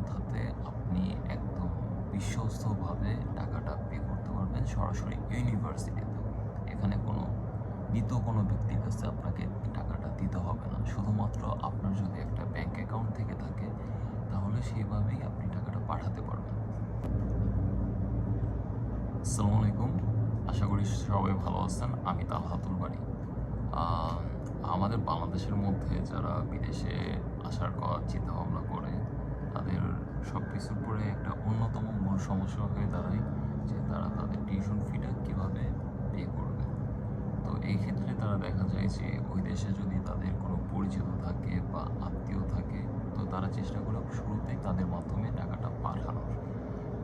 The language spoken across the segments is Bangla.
পন্থাতে আপনি একদম বিশ্বস্তভাবে টাকাটা পে করতে পারবেন সরাসরি ইউনিভার্সিটিতে এখানে কোনো মৃত কোনো ব্যক্তির কাছে আপনাকে টাকাটা দিতে হবে না। শুধুমাত্র আপনার যদি একটা ব্যাংক অ্যাকাউন্ট থেকে থাকে, তাহলে সেইভাবেই আপনি টাকাটা পাঠাতে পারবেন। আসসালামু আলাইকুম। আশা করি সবাই ভালো আছেন। আমি তালহাতুল বাড়ি আমাদের বাংলাদেশের মধ্যে যারা বিদেশে আসার কথা চিন্তা ভাবনা করে তাদের সব কিছুর পরে একটা অন্যতম মূল সমস্যা হয়ে দাঁড়ায় যে তারা তাদের টিউশন ফিটা কীভাবে পে করবে। তো এই ক্ষেত্রে তারা দেখা যায় যে ওই দেশে যদি তাদের কোনো পরিচিত থাকে বা আত্মীয় থাকে, তো তারা চেষ্টা করে শুরুতেই তাদের মাধ্যমে টাকাটা পাঠানোর।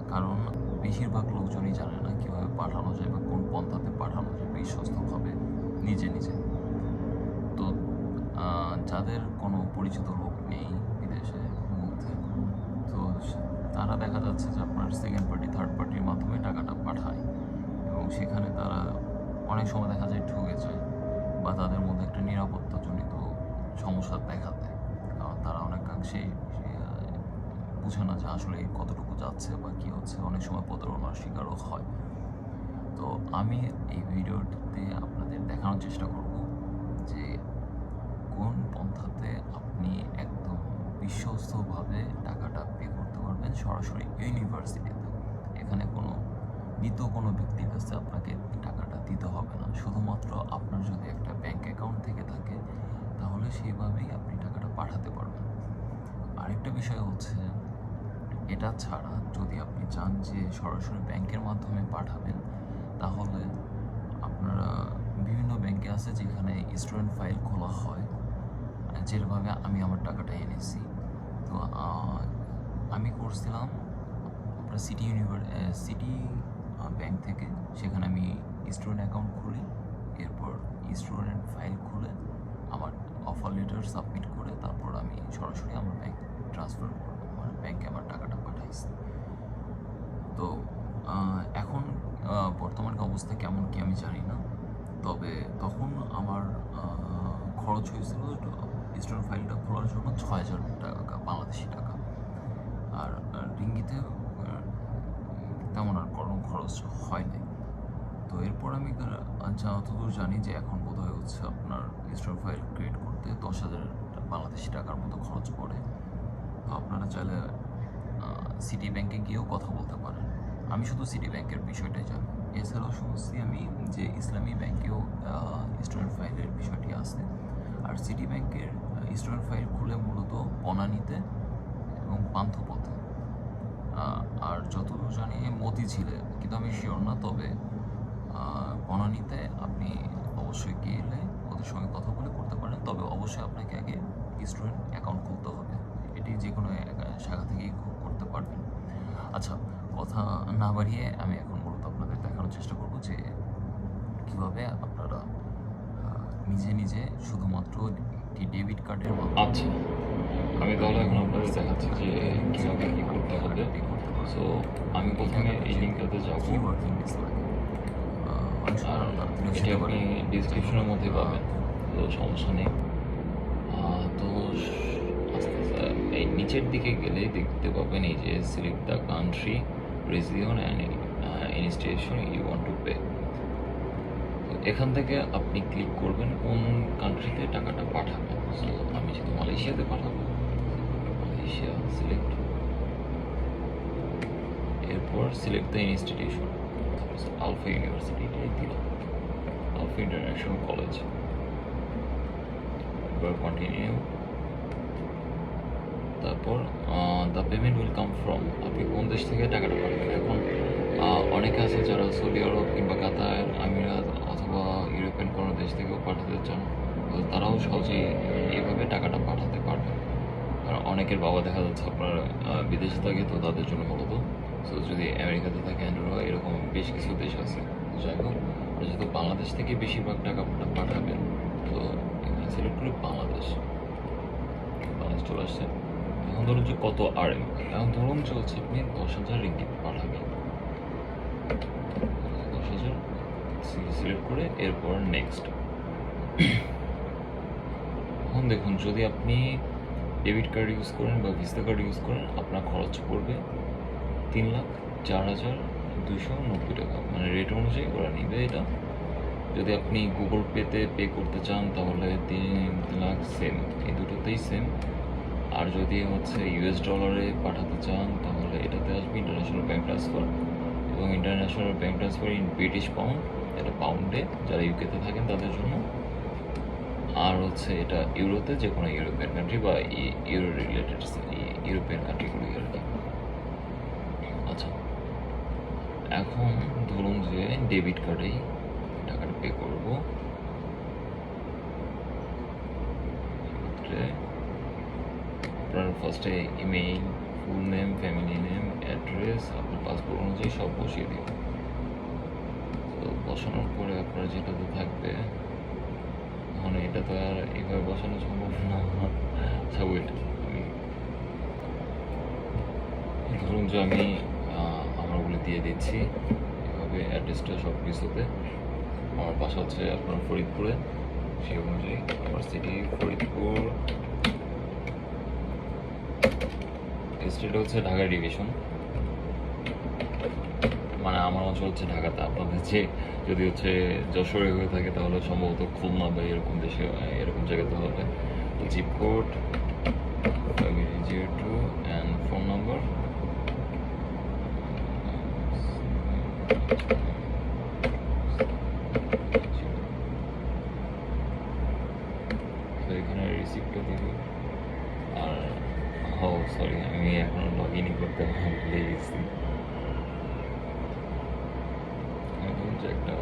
কারণ বেশিরভাগ লোকজনই জানে না কীভাবে পাঠানো যায় বা কোন পন্থাতে পাঠানো যায়, বিশ্বস্তভাবে নিজে নিজে। তো যাদের কোনো পরিচিত লোক নেই বিদেশে মধ্যে তো সে- তারা দেখা যাচ্ছে যে আপনার সেকেন্ড পার্টি থার্ড পার্টির মাধ্যমে টাকাটা পাঠায়। এবং সেখানে তারা অনেক সময় দেখা যায় ঠকে যায় বা তাদের মধ্যে একটা নিরাপত্তাজনিত সমস্যা দেখা দেয়। কারণ তারা অনেকাংশেই বুঝে না যে আসলে কতটুকু যাচ্ছে বা কী হচ্ছে। অনেক সময় প্রতারণার শিকারও হয়। তো আমি এই ভিডিওটিতে আপনাদের দেখানোর চেষ্টা করব যে কোন পন্থাতে আপনি একদম বিশ্বস্তভাবে টাকাটা পে করতে পারবেন সরাসরি ইউনিভার্সিটিতে এখানে কোনো মৃত কোনো ব্যক্তির কাছে আপনাকে টাকাটা দিতে হবে না। শুধুমাত্র আপনার যদি একটা ব্যাংক অ্যাকাউন্ট থেকে থাকে, তাহলে সেইভাবেই আপনি টাকাটা পাঠাতে পারবেন। আরেকটা বিষয় হচ্ছে, এটা ছাড়া যদি আপনি চান যে সরাসরি ব্যাংকের মাধ্যমে পাঠাবেন, তাহলে আপনারা বিভিন্ন ব্যাংকে আছে যেখানে স্টুডেন্ট ফাইল খোলা হয়, যেভাবে আমি আমার টাকাটা এনেছি। তো আমি করছিলাম আপনার সিটি ইউনিভার সিটি ব্যাংক থেকে। সেখানে আমি স্টুডেন্ট অ্যাকাউন্ট খুলি এরপর স্টুডেন্ট ফাইল খুলে আমার অফার লেটার সাবমিট করে তারপর আমি সরাসরি আমার ব্যাংক ট্রান্সফার আমার ব্যাংকে আমার টাকাটা পাঠাইছি। তো এখন আহ, বর্তমান অবস্থা কেমন কি আমি জানি না। তবে তখন আমার খরচ হয়েছিল স্টুডেন্ট ফাইলটা খোলার জন্য ছয় হাজার টাকা। আর তেমন আর কোনো খরচ হয় নাই তো এরপর আমি আহ, যতদূর জানি যে এখন বোধহয় হচ্ছে আপনার স্টোর ফাইল ক্রিয়েট করতে দশ হাজার বাংলাদেশি টাকার মতো খরচ পড়ে। তো আপনারা চাইলে সিটি ব্যাংকে গিয়েও কথা বলতে পারেন। আমি শুধু সিটি ব্যাংকের বিষয়টাই জানি। এছাড়াও শুনছি আমি যে ইসলামী ব্যাংকেও স্টুডেন্ট ফাইলের বিষয়টি আছে আর সিটি ব্যাংকের স্টুডেন্ট ফাইল খুলে মূলত বনানীতে এবং পান্থপথে যতদূর জানি মতিঝিলে কিন্তু আমি শিওর না তবে বনানীতে আপনি অবশ্যই গেলে ওদের সঙ্গে কথা বলে করতে পারেন তবে অবশ্যই আপনাকে আগে স্টুডেন্ট অ্যাকাউন্ট খুলতে হবে। এটি যে কোনো শাখা থেকেই করতে পারবেন। আচ্ছা কথা না বাড়িয়ে আমি এখন মূলত আপনাদের দেখানোর চেষ্টা করব যে কীভাবে আপনারা নিজে নিজে শুধুমাত্র একটি ডেবিট কার্ডের মাধ্যমে আচ্ছা আমি তাহলে এখন আপনাদের দেখাচ্ছি যে কীভাবে কী করতে হবে। সো আমি প্রথমে এই লিঙ্কটাতে যাব। আর এটি আপনি। ডিসক্রিপশনের মধ্যে পাবেন। তো সমস্যা নেই। তো আস্তে আস্তে এই নিচের দিকে গেলে দেখতে পাবেন এই যে select the country region and institution you want to pay এখান থেকে আপনি ক্লিক করবেন কোন কান্ট্রিতে টাকাটা পাঠাবেন। সো আমি যেহেতু মালয়েশিয়াতে পাঠাবো মালয়েশিয়া সিলেক্ট এরপর select the institution alpha university এটাই দিলাম। আলফা ইন্টারন্যাশনাল কলেজ কন্টিনিউ তারপর the payment will come from আপনি কোন দেশ থেকে টাকাটা পাঠাবেন এখন অনেকে আছে যারা সৌদি আরব কিংবা কাতার, আমিরাত অথবা ইউরোপিয়ান কোনো দেশ থেকেও পাঠাতে চান। তারাও সহজেই এইভাবে টাকাটা পাঠাতে পারবে। কারণ অনেকের বাবা দেখা যাচ্ছে আপনার বিদেশে থাকে, তো তাদের জন্য মূলত সো যদি আমেরিকাতে থাকে অ্যান্ড্রয়েড এরকম বেশ কিছু দেশ আছে। যাই হোক যেহেতু বাংলাদেশ থেকে বেশিরভাগ টাকা পাঠা- পাঠাবেন, তো এখানে সিলেক্ট করি বাংলাদেশ। বাংলাদেশ চলে আসছে। এখন ধরুন যে কত আর এম এখন ধরুন যে হচ্ছে আপনি দশ হাজার রিঙ্গিত পাঠাবেন। দশ হাজার সিলেক্ট করে এরপর নেক্সট এখন দেখুন, যদি আপনি ডেবিট কার্ড ইউজ করেন বা ভিসা কার্ড ইউজ করেন, আপনার খরচ পড়বে তিন লাখ চার হাজার দুশো নব্বই টাকা। মানে রেট অনুযায়ী ওরা নিবে এটা। যদি আপনি গুগল পেতে পে করতে চান, তাহলে তিন লাখ সেম এই দুটোতেই সেম আর যদি হচ্ছে ইউএস ডলারে পাঠাতে চান, তাহলে এটাতে আসবে ইন্টারন্যাশনাল ব্যাঙ্ক ট্রান্সফার এবং international bank transfer in British pound এটা পাউন্ডে যারা ইউকেতে থাকেন তাদের জন্য। আর হচ্ছে এটা ইউরোতে যে কোনো ইউরোপিয়ান কান্ট্রি বা ইউরো রিলেটেড ইউরোপিয়ান কান্ট্রিগুলি আর কি আচ্ছা এখন ধরুন যে ডেবিট কার্ডেই টাকাটা পে করব। আপনার ফার্স্টে email full name family name address আপনার পাসপোর্ট অনুযায়ী সব বসিয়ে দিন তো বসানোর পরে আপনার যেটাতে থাকবে মানে এটা তো আর এইভাবে বসানো সম্ভব না আচ্ছা ওয়েট ধরুন যে আমি দিয়ে দিচ্ছি। এভাবে অ্যাড্রেসটা সব কিছুতে আমার বাসা হচ্ছে আপনার ফরিদপুরে। সেই অনুযায়ী আমার সিটি ফরিদপুর। স্টেট হচ্ছে ঢাকা ডিভিশন মানে আমার অঞ্চল হচ্ছে ঢাকাতে। আপনাদের যে, যদি হচ্ছে যশোরে হয়ে থাকে, তাহলে সম্ভবত খুলনা বা এরকম দেশে, এরকম জায়গাতে হবে। Zip code zero two and phone number তো এখানে রিসিপ্টটা দিবি আর ও সরি আমি এখনও লগ ইনই করতে ভুলে গেছি আমি ধরুন যে একটা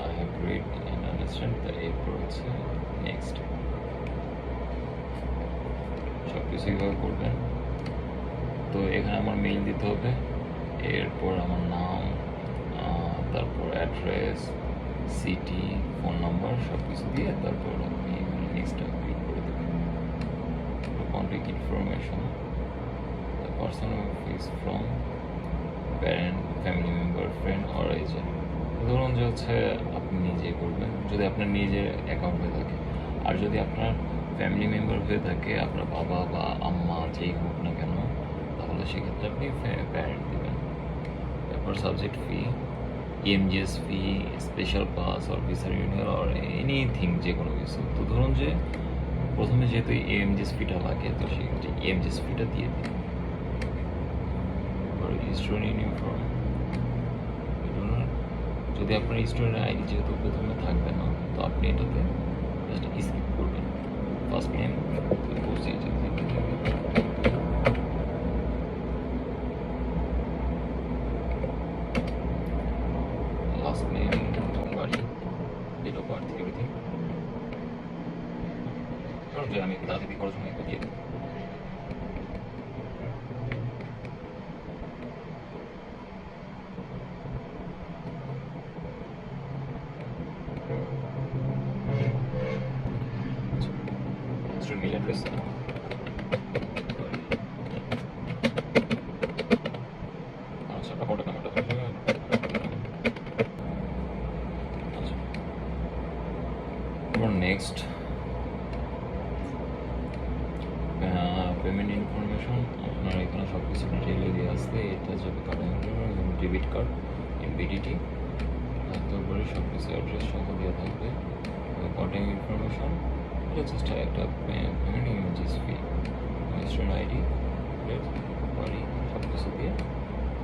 I have read and understand the এরপর হচ্ছে নেক্সট সব কিছু এইভাবে করবেন। তো এখানে আমার মেইল দিতে হবে। এরপর আমার নাম তারপর অ্যাড্রেস সিটি ফোন নাম্বার সব কিছু দিয়ে তারপর আপনি এখানে নেক্সটটা ক্লিক করে দেবেন। Contact information the person from parent family member friend or agent ধরুন যে হচ্ছে আপনি নিজে করবেন। যদি আপনার নিজের অ্যাকাউন্ট হয়ে থাকে। আর যদি আপনার ফ্যামিলি মেম্বার হয়ে থাকে, আপনার বাবা বা আম্মা যেই হোক না কেন, তাহলে সেক্ষেত্রে আপনি প্যারেন্ট দেবেন। তারপর subject fee EMGS fee special pass or visa renewal or anything যে কোনো কিছু। তো ধরুন যে, প্রথমে যেহেতু ইএমজিএস ফিটা লাগে, তো সেক্ষেত্রে ইএমজিএস ফিটা দিয়ে দিন। ইউনিফর্ম যদি আপনার স্টুডেন্ট আইডি যেহেতু প্রথমে থাকবে না, তো আপনি এটাতে জাস্ট স্কিপ করবেন। First name procedure last name বাড়ি ডেট অফ বার্থ এভরিথিং কারণ যে আমি তাড়াতাড়ি করার সময় একটু দিয়ে দিই Student mail address. আচ্ছা আপনার contact number টা থাকবে। আচ্ছা। এবার নেক্সট পেমেন্ট ইনফরমেশন আপনার এখানে সব কিছু ডিটেইলে দিয়ে আসবে এটা যাবে card debit card in BDT তারপরে সব কিছু অ্যাড্রেস সহ দেওয়া থাকবে। কন্ট্যাক্ট ইনফরমেশন এটা জাস্ট একটা payment images fee student ID বাড়ি সব কিছু দিয়ে।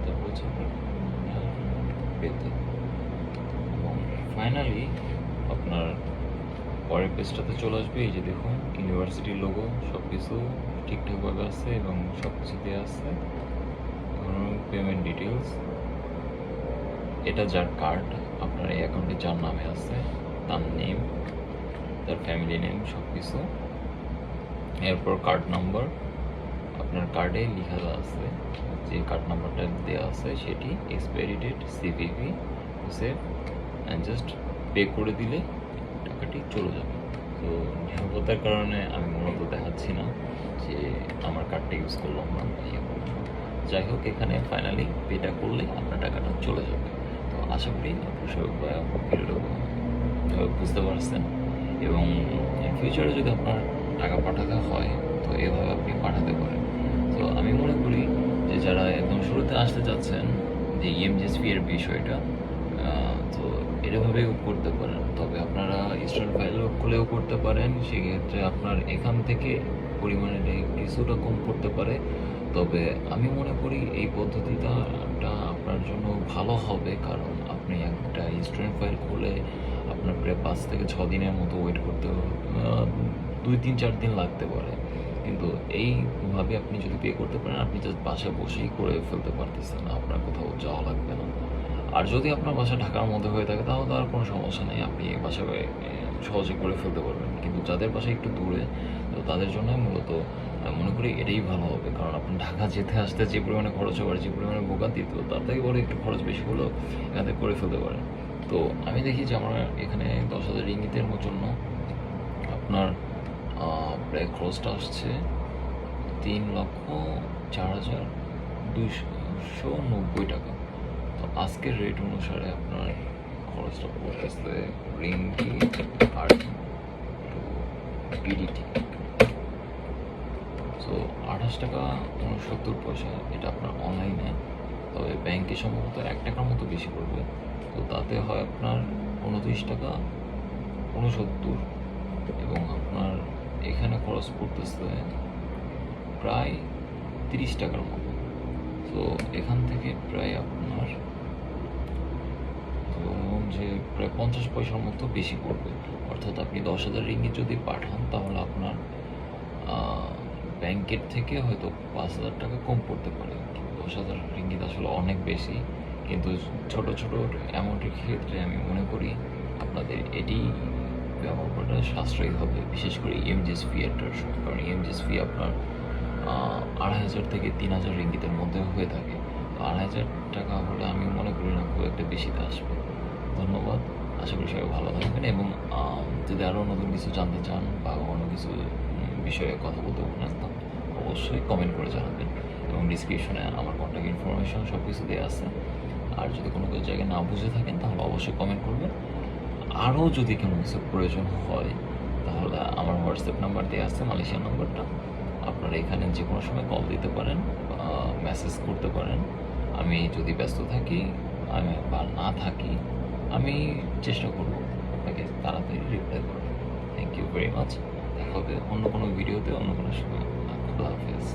তারপর হচ্ছে পেতে এবং ফাইনালি আপনার পরের পেজটাতে চলে আসবে। এই যে দেখুন ইউনিভার্সিটির লোগো সব কিছু ঠিকঠাকভাবে আছে এবং সব কিছু দেওয়া আছে পেমেন্ট ডিটেলস এটা যার কার্ড আপনার এই অ্যাকাউন্টে যার নামে আছে, তার নেম তার ফ্যামিলি নেম সব কিছু এরপর কার্ড নাম্বার আপনার কার্ডে লেখা আছে, যে কার্ড নাম্বারটা দেওয়া আছে, সেটি expiry date CVV save and just pay করে দিলে টাকাটি চলে যাবে। তো নিরাপত্তার কারণে আমি মূলত দেখাচ্ছি না যে আমার কার্ডটা ইউজ না ইয়ে করলাম যাই হোক, এখানে ফাইনালি পেটা করলে আপনার টাকাটা চলে যাবে। তো আশা করি আপনারা বুঝতে পারছেন। এবং ফিউচারে যদি আপনার টাকা পাঠাতে হয়, তো এভাবে আপনি পাঠাতে পারেন। তো আমি মনে করি যে যারা একদম শুরুতে আসতে চাচ্ছেন, যে ইএমজিএসপি এর বিষয়টা এরভাবেও করতে পারেন। তবে আপনারা স্টুডেন্ট ফাইলও খুলেও করতে পারেন। সেক্ষেত্রে আপনার এখান থেকে পরিমাণে কিছুটা কম পড়তে পারে। তবে আমি মনে করি এই পদ্ধতিটা আপনার জন্য ভালো হবে। কারণ আপনি একটা স্টুডেন্ট ফাইল খুলে আপনার প্রায় পাঁচ থেকে ছ দিনের মতো ওয়েট করতে দুই তিন চার দিন লাগতে পারে। কিন্তু এইভাবে আপনি যদি পে করতে পারেন, আপনি জাস্ট বাসায় বসেই করে ফেলতে পারতেছেন। আপনার কোথাও যাওয়া লাগবে না। আর যদি আপনার বাসা ঢাকার মধ্যে হয়ে থাকে তাহলে আর কোনো সমস্যা নেই। আপনি বাসায় আহ, সহজে করে ফেলতে পারবেন। কিন্তু যাদের বাসা একটু দূরে তো তাদের জন্য মূলত মনে করি এটাই ভালো হবে। কারণ আপনি ঢাকা যেতে আসতে যে পরিমাণে খরচ হবে যে পরিমাণে ভোগান্তি তো তার থেকে বড় একটু খরচ বেশি হলেও এখান থেকে করে ফেলতে পারেন। তো আমি দেখি যে আমার এখানে দশ হাজার ইঙ্গিতের জন্য আপনার প্রায় খরচটা আসছে তিন লক্ষ চার হাজার দুশো নব্বই টাকা। তো আজকের রেট অনুসারে আপনার খরচটা পড়তেছে রিঙ্গি আর পিডিটি সো আঠাশ টাকা উনসত্তর পয়সা এটা আপনার অনলাইনে তবে ব্যাংকে সম্ভবত এক টাকার মতো বেশি পড়বে। তো তাতে হয় আপনার উনত্রিশ টাকা উনসত্তর। এবং আপনার এখানে খরচ পড়তেছে প্রায় তিরিশ টাকার মতো। তো এখান থেকে প্রায় আপনার যে প্রায় পঞ্চাশ পয়সার মতো বেশি পড়বে। অর্থাৎ আপনি দশ হাজার রিঙ্গিত যদি পাঠান, তাহলে আপনার ব্যাংকের থেকে হয়তো পাঁচ হাজার টাকা কম পড়তে পারে। দশ হাজার রিঙ্গিত আসলে অনেক বেশি। কিন্তু ছোট ছোট অ্যামাউন্টের ক্ষেত্রে আমি মনে করি আপনাদের এটি ব্যবহার করাটা সাশ্রয়ী হবে, বিশেষ করে ইএমজিএস ফি সময় কারণ ইএমজিএস ফি আপনার আড়াই হাজার থেকে তিন হাজার রিঙ্গিতের মধ্যে হয়ে থাকে। তো আড়াই হাজার টাকা হলে আমি মনে করি না খুব একটা বেশিতে আসবে। ধন্যবাদ। আশা করি সবাই ভালো থাকবেন এবং যদি আরও নতুন কিছু জানতে চান বা অন্য কিছু বিষয়ে কথা বলতে তো অবশ্যই কমেন্ট করে জানাবেন। এবং ডিসক্রিপশনে আমার কন্ট্যাক্ট ইনফরমেশন সব কিছু দেওয়া আছে। আর যদি কোনো কিছু জায়গায় না বুঝে থাকেন, তাহলে অবশ্যই কমেন্ট করবেন। আরও যদি কোনো কিছু প্রয়োজন হয়, তাহলে আমার হোয়াটসঅ্যাপ নাম্বার দেওয়া আছে, মালয়েশিয়ার নাম্বারটা আপনারা এখানে যে কোনো সময় কল দিতে পারেন মেসেজ করতে পারেন। আমি যদি ব্যস্ত থাকি, আমি বা না থাকি, আমি চেষ্টা করব আপনাকে তাড়াতাড়ি রিপ্লাই করব থ্যাংক ইউ ভেরি মাচ দেখা হবে অন্য কোনো ভিডিওতে অন্য কোনো সময়। খুদা হাফেজ।